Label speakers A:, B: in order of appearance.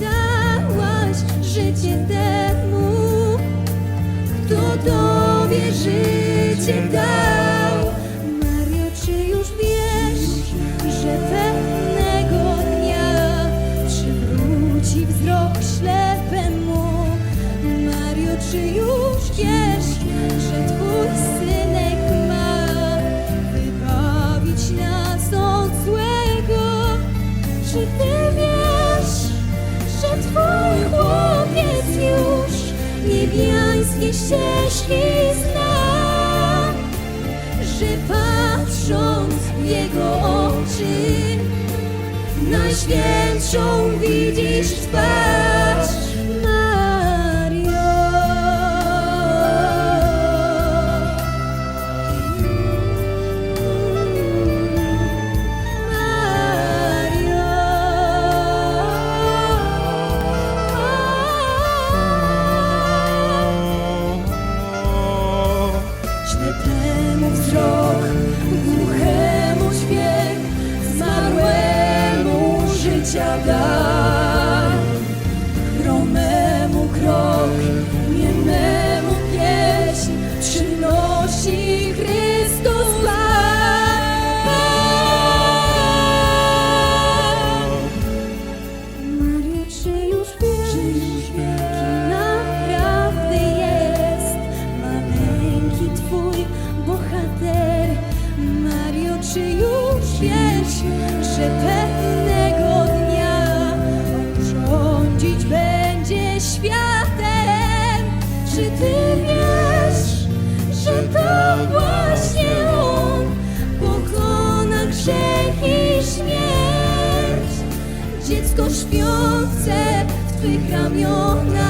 A: dałaś życie temu, kto tobie życie dał. Mario, czy już wiesz, że pewnego dnia przywróci wzrok ślepemu? Mario, czy już wiesz, że twój synek ma wybawić nas od złego? Czy niebiańskie ścieżki zna? Że patrząc w jego oczy, najświętszą widzisz twarz Ślepemu wzrok, głuchemu śpiech, zmarłemu życia dar. Że pewnego będzie światem? Czy ty wiesz, że to właśnie on pokona grzech i śmierć? Dziecko śpiące w Twych ramionach